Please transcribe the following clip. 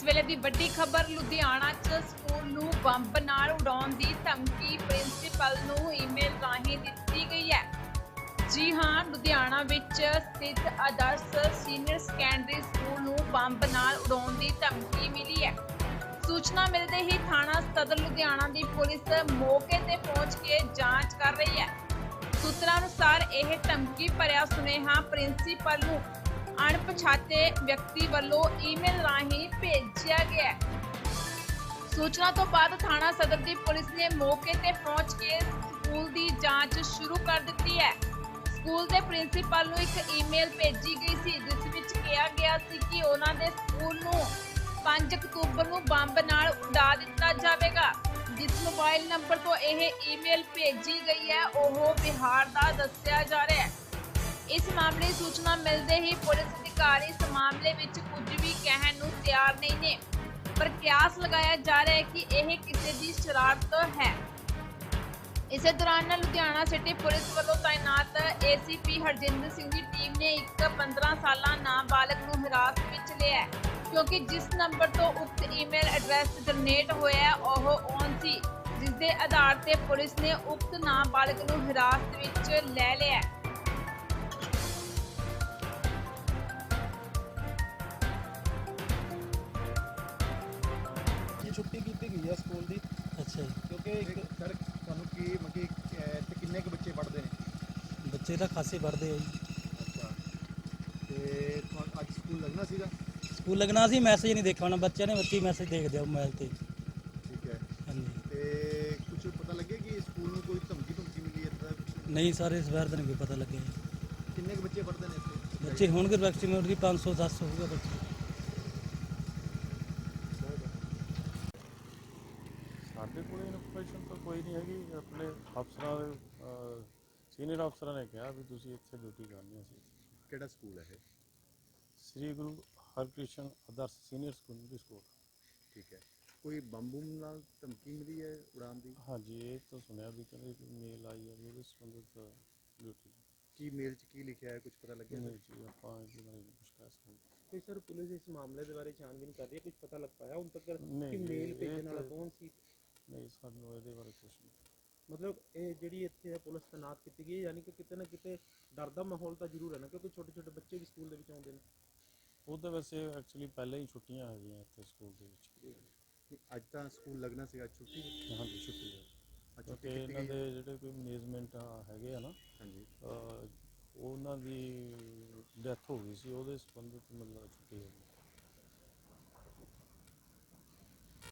ਇਸ ਵੇਲੇ ਦੀ ਵੱਡੀ ਖਬਰ ਲੁਧਿਆਣਾ 'ਚ ਸਕੂਲ ਨੂੰ ਬੰਬ ਨਾਲ ਉਡਾਉਣ ਦੀ ਧਮਕੀ ਪ੍ਰਿੰਸੀਪਲ ਨੂੰ ਈਮੇਲ ਰਾਹੀਂ ਦਿੱਤੀ ਗਈ ਹੈ। ਜੀ ਹਾਂ, ਲੁਧਿਆਣਾ ਵਿੱਚ ਸਥਿਤ ਆਦਰਸ਼ ਸੀਨੀਅਰ ਸੈਕੰਡਰੀ ਸਕੂਲ ਨੂੰ ਬੰਬ ਨਾਲ ਉਡਾਉਣ ਦੀ ਧਮਕੀ ਮਿਲੀ ਹੈ। ਸੂਚਨਾ ਮਿਲਦੇ ਹੀ ਥਾਣਾ ਸਦਰ ਲੁਧਿਆਣਾ ਦੀ ਪੁਲਿਸ ਮੌਕੇ ਤੇ ਪਹੁੰਚ ਕੇ ਜਾਂਚ ਕਰ ਰਹੀ ਹੈ। ਸੂਤਰਾਂ ਅਨੁਸਾਰ ਇਹ ਧਮਕੀ ਭਰਿਆ ਸੁਨੇਹਾ ਪ੍ਰਿੰਸੀਪਲ ਨੂੰ ਅਣਪਛਾਤੇ ਵਿਅਕਤੀ ਵੱਲੋਂ ਈਮੇਲ ਰਾਹੀਂ ਭੇਜਿਆ ਗਿਆ ਸੂਚਨਾ ਤੋਂ ਬਾਅਦ ਥਾਣਾ ਸਦਰ ਦੀ ਪੁਲਿਸ ਨੇ ਮੌਕੇ ਤੇ ਪਹੁੰਚ ਕੇ ਸਕੂਲ ਦੀ ਜਾਂਚ ਸ਼ੁਰੂ ਕਰ ਦਿੱਤੀ ਹੈ। ਸਕੂਲ ਦੇ ਪ੍ਰਿੰਸੀਪਲ ਨੂੰ ਇੱਕ ਈਮੇਲ ਭੇਜੀ ਗਈ ਸੀ, ਜਿਸ ਵਿੱਚ ਕਿਹਾ ਗਿਆ ਸੀ ਕਿ ਉਹਨਾਂ ਦੇ ਸਕੂਲ ਨੂੰ 5 ਅਕਤੂਬਰ ਨੂੰ ਬੰਬ ਨਾਲ ਉਡਾ ਦਿੱਤਾ ਜਾਵੇਗਾ। ਜਿਸ ਮੋਬਾਈਲ ਨੰਬਰ ਤੋਂ ਇਹ ਈਮੇਲ ਭੇਜੀ ਗਈ ਹੈ, ਉਹ ਬਿਹਾਰ ਦਾ ਦੱਸਿਆ ਜਾ ਰਿਹਾ ਇਸ ਮਾਮਲੇ ਦੀ ਸੂਚਨਾ ਮਿਲਦੇ ਹੀ ਪੁਲਿਸ ਅਧਿਕਾਰੀ ਇਸ ਮਾਮਲੇ ਵਿੱਚ ਕੁਝ ਵੀ ਕਹਿਣ ਨੂੰ ਤਿਆਰ ਨਹੀਂ ਨੇ। ਪਰ ਕਿਆਸ ਲਗਾਇਆ ਜਾ ਰਿਹਾ ਹੈ ਕਿ ਇਹ ਕਿਸੇ ਦੀ ਸ਼ਰਾਰਤ ਹੈ। ਇਸੇ ਦੌਰਾਨ ਲੁਧਿਆਣਾ ਸਿਟੀ ਪੁਲਿਸ ਵੱਲੋਂ ਤਾਇਨਾਤ ਏਸੀਪੀ ਹਰਜਿੰਦਰ ਸਿੰਘ ਦੀ ਟੀਮ ਨੇ ਇੱਕ 15 ਸਾਲਾ ਨਾਬਾਲਗ ਨੂੰ ਹਿਰਾਸਤ ਵਿੱਚ ਲਿਆ ਕਿਉਂਕਿ ਜਿਸ ਨੰਬਰ ਤੋਂ ਉਕਤ ਈਮੇਲ ਐਡਰੈਸ ਜਨਰੇਟ ਹੋਇਆ ਉਹ ਔਨ ਸੀ ਜਿਸ ਦੇ ਆਧਾਰ ਤੇ ਪੁਲਿਸ ਨੇ ਉਕਤ ਨਾਬਾਲਗ ਨੂੰ ਹਿਰਾਸਤ ਵਿੱਚ ਲੈ ਲਿਆ ਛੁੱਟੀ ਕੀਤੀ ਗਈ ਹੈ ਸਕੂਲ ਦੀ। ਅੱਛਾ ਜੀ। ਕਿਉਂਕਿ ਇੱਕ ਸਰ ਤੁਹਾਨੂੰ ਕੀ ਮੱਕੀ ਇੱਥੇ ਕਿੰਨੇ ਕੁ ਬੱਚੇ ਪੜ੍ਹਦੇ ਨੇ? ਬੱਚੇ ਤਾਂ ਖਾਸੇ ਪੜ੍ਹਦੇ ਆ ਜੀ। ਅੱਛਾ। ਤੇ ਤੁਹਾਨੂੰ ਅੱਜ ਸਕੂਲ ਲੱਗਣਾ ਸੀਗਾ? ਸਕੂਲ ਲੱਗਣਾ ਸੀ ਮੈਸੇਜ ਨਹੀਂ ਦੇਖਿਆ ਹੋਣਾ। ਬੱਚਿਆਂ ਨੇ ਬੱਚੀ ਮੈਸੇਜ ਦੇਖਦੇ ਆ ਮੋਬਾਈਲ ਤੇ। ਠੀਕ ਹੈ। ਹਾਂਜੀ। ਤੇ ਕੁਝ ਪਤਾ ਲੱਗੇ ਕਿ ਸਕੂਲ ਨੂੰ ਕੋਈ ਧਮਕੀ ਧਮਕੀ ਮਿਲੀ ਹੈ ਤਾਂ ਨਹੀਂ ਸਾਰੇ ਇਸ ਵਾਰ ਤਾਂ ਨਹੀਂ ਕੋਈ ਪਤਾ ਲੱਗਿਆ। ਜੀ ਕਿੰਨੇ ਕੁ ਬੱਚੇ ਪੜ੍ਹਦੇ ਨੇ ਇੱਥੇ ਬੱਚੇ ਹੋਣਗੇ ਮੈਕਸਿਮਮ ਦੀ 500 10 ਹੋਊਗਾ ਬੱਚੇ। ਸਾਡੇ ਕੋਲ ਇਨਫੋਰਮੇਸ਼ਨ ਤਾਂ ਕੋਈ ਨਹੀਂ ਹੈਗੀ। ਆਪਣੇ ਅਫਸਰਾਂ ਦੇ ਸੀਨੀਅਰ ਅਫਸਰਾਂ ਨੇ ਕਿਹਾ ਵੀ ਤੁਸੀਂ ਇੱਥੇ ਡਿਊਟੀ ਕਰਨੀ ਹੈ ਸੀ ਕਿਹੜਾ ਸਕੂਲ ਹੈ ਇਹ? Sri Guru Harkrishan Adarsh senior secondary school ਠੀਕ ਹੈ। ਕੋਈ ਬੰਬੂਮ ਨਾਲ ਧਮਕੀ ਮਿਲੀ ਹੈ ਉਡਾਨ ਦੀ? ਹਾਂਜੀ ਇਹ ਤਾਂ ਸੁਣਿਆ ਵੀ ਕਹਿੰਦੇ ਕਿ ਮੇਲ ਆਈ ਹੈ ਵੀ ਉਹਦੇ ਸੰਬੰਧਿਤ ਡਿਊਟੀ ਕੀ ਮੇਲ 'ਚ ਕੀ ਲਿਖਿਆ ਹੈ ਕੁਝ ਪਤਾ ਲੱਗਿਆ ਨਹੀਂ ਜੀ ਆਪਾਂ ਇਹਦੇ ਬਾਰੇ ਨਹੀਂ ਕੁਝ ਕਹਿ ਸਕਦੇ। ਤੇ ਸਰ ਪੁਲਿਸ ਇਸ ਮਾਮਲੇ ਦੇ ਬਾਰੇ ਛਾਨਬੀਨ ਕਰ ਰਹੀ ਹੈ ਕੁਝ ਪਤਾ ਲੱਗ ਪਾਇਆ ਹੁਣ ਤੱਕ ਨਹੀਂ, ਕਿ ਮੇਲ ਇਹ ਭੇਜਣ ਵਾਲਾ ਤਾਂ- ਕੌਣ ਸੀ? ਨਹੀਂ ਸਾਨੂੰ ਇਹਦੇ ਬਾਰੇ ਕੁਝ ਨਹੀਂ। ਮਤਲਬ ਇਹ ਜਿਹੜੀ ਇੱਥੇ ਹੈ ਪੁਲਿਸ ਤੈਨਾਤ ਕੀਤੀ ਗਈ ਹੈ ਯਾਨੀ ਕਿ ਕਿਤੇ ਨਾ ਕਿਤੇ ਡਰ ਦਾ ਮਾਹੌਲ ਤਾਂ ਜ਼ਰੂਰ ਹੈ ਨਾ ਕਿਉਂਕਿ ਛੋਟੇ ਛੋਟੇ ਬੱਚੇ ਵੀ ਸਕੂਲ ਦੇ ਵਿੱਚ ਆਉਂਦੇ ਨੇ। ਉਹ ਤਾਂ ਵੈਸੇ ਐਕਚੁਅਲੀ ਪਹਿਲਾਂ ਹੀ ਛੁੱਟੀਆਂ ਹੈਗੀਆਂ ਇੱਥੇ ਸਕੂਲ ਦੇ ਵਿੱਚ। ਅੱਜ ਤਾਂ ਸਕੂਲ ਲੱਗਣਾ ਸੀਗਾ ਅੱਜ ਛੁੱਟੀ ਹਾਂਜੀ ਛੁੱਟੀ ਹੈ। ਛੁੱਟੀ ਕੀਤੀ ਇਹਨਾਂ ਹੈ। ਦੇ ਜਿਹੜੇ ਕੋਈ ਮੈਨੇਜਮੈਂਟ ਹੈਗੇ ਆ ਨਾ ਹਾਂਜੀ। ਉਹਨਾਂ ਦੀ ਡੈਥ ਹੋ ਗਈ ਸੀ ਉਹਦੇ ਸੰਬੰਧਿਤ ਮਤਲਬ ਛੁੱਟੀ